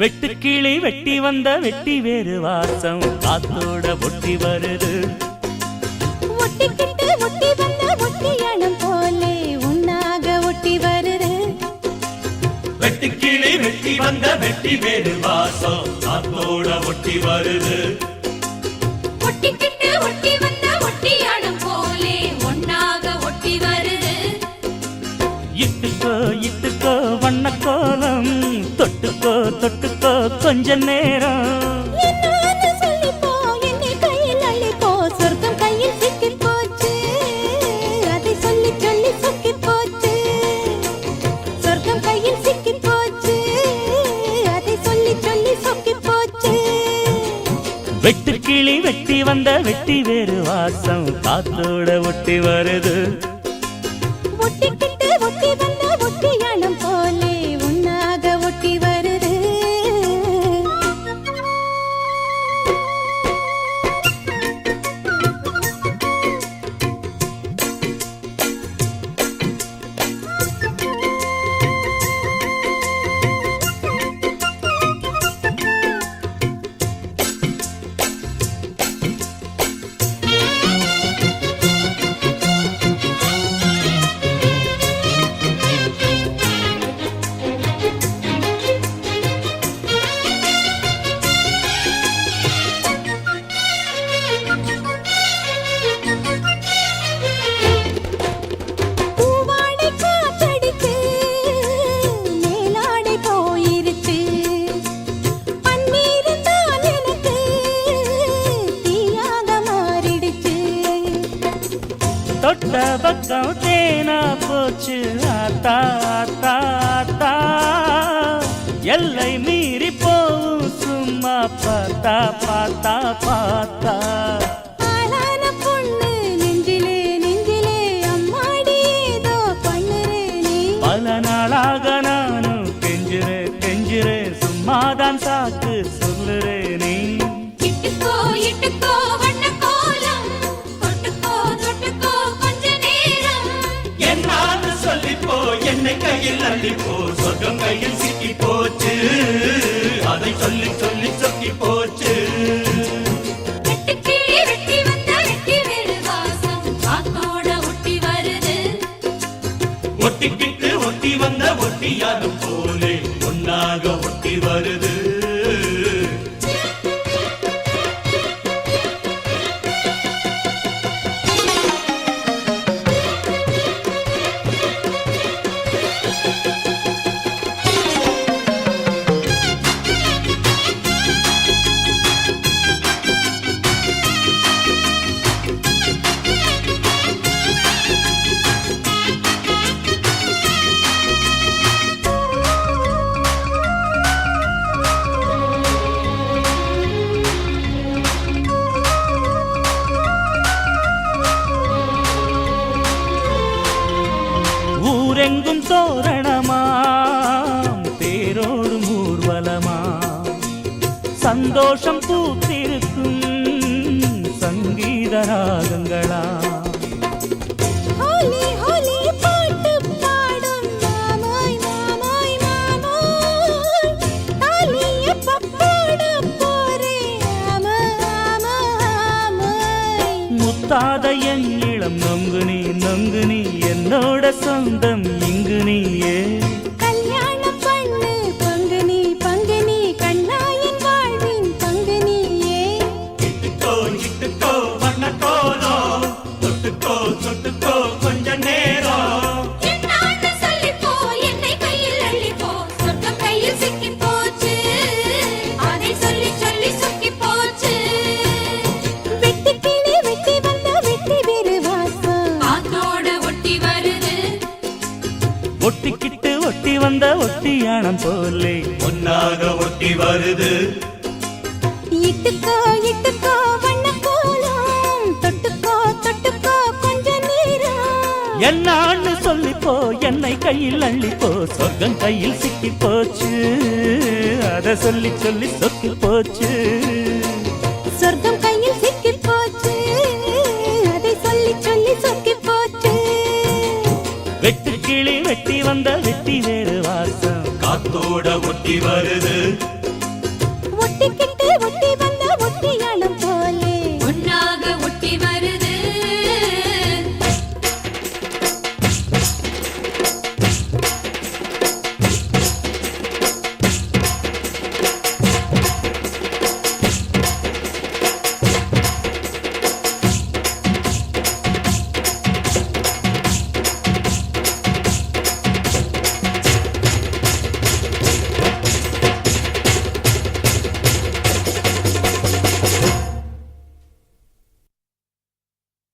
வெட்டுக்கிளி வெட்டி வந்த வெட்டி வேறு வாசம். காத்தோட ஒட்டி வருது. ஒட்டிக்கிட்டு ஒட்டி வந்த ஒட்டியானம் போலே உன்னாக ஒட்டி வருது. வெட்டுக்கிளி வெட்டி வந்த வெட்டி வேறு வாசம். காத்தோட ஒட்டி வருது. ஒட்டிக்கிட்டு ஒட்டி வந்த ஒட்டியானம் போலே ஒன்னாக ஒட்டி வருது. சொல்லி சொக்கிப் போச்சு. வெட்டுக்கிளி வெட்டி வந்த வெட்டி வேறு வாசம் காத்தோட ஒட்டி வருது ஒட்டி தொட்ட பக்கம் தேனா போச்சு. ஆத்தா ஆத்தா ஆத்தா. எல்லை மீறி போவும் சும்மா பார்த்தா பார்த்தா பார்த்தா. கையில் அள்ளிப்போ சொர்க்கம் கையில் சிக்கி போச்சு அதை சொல்லி சொல்லி சொக்கி போச்சு ஒட்டிக்கிட்டு ஒட்டி வந்த ஒட்டியாலும் போலே ஒன்னாக ஒட்டி வருது. சந்தோஷம் பூத்திருக்கும் சங்கீத ராகங்களா முத்தாத என் இளம் நொங்கு நீ நொங்கு நீ என்னோட சொந்தம் இங்கு நீயே. இட்டுக்கோ இட்டுக்கோ வண்ண கோலோ. தொட்டுக்கோ தொட்டுக்கோ கொஞ்ச நேரம் என்னான்னு சொல்லிப்போ என்னை கையில் அள்ளிப்போ. சொர்க்கம் கையில் சிக்கி போச்சு அதை சொல்லி சொல்லி சொக்கி போச்சு வெட்டி கிளி வெட்டி வந்த வெட்டி வேறு வாசம் காத்தோட ஒட்டி வருது. ஒட்டிக்கிட்டு ஒட்டி வந்த ஒட்டியானம் போலே. ஒன்னாக ஒட்டி வருது. இட்டுக்கோ இட்டுக்கோ என்னான்னு சொல்லிப்போ என்னை கையில் அள்ளிப்போ சொர்க்கம் கையில் சிக்கி போச்சு அத சொல்லி சொல்லி சொக்கி போச்சு சொர்க்கம் கையில் சிக்கி போச்சு அதை சொல்லி சொல்லி சொக்கி போச்சு வெட்டு கிளி வெட்டி வந்த வெட்டி வேறு வாசம். காத்தோட ஒட்டி வருது.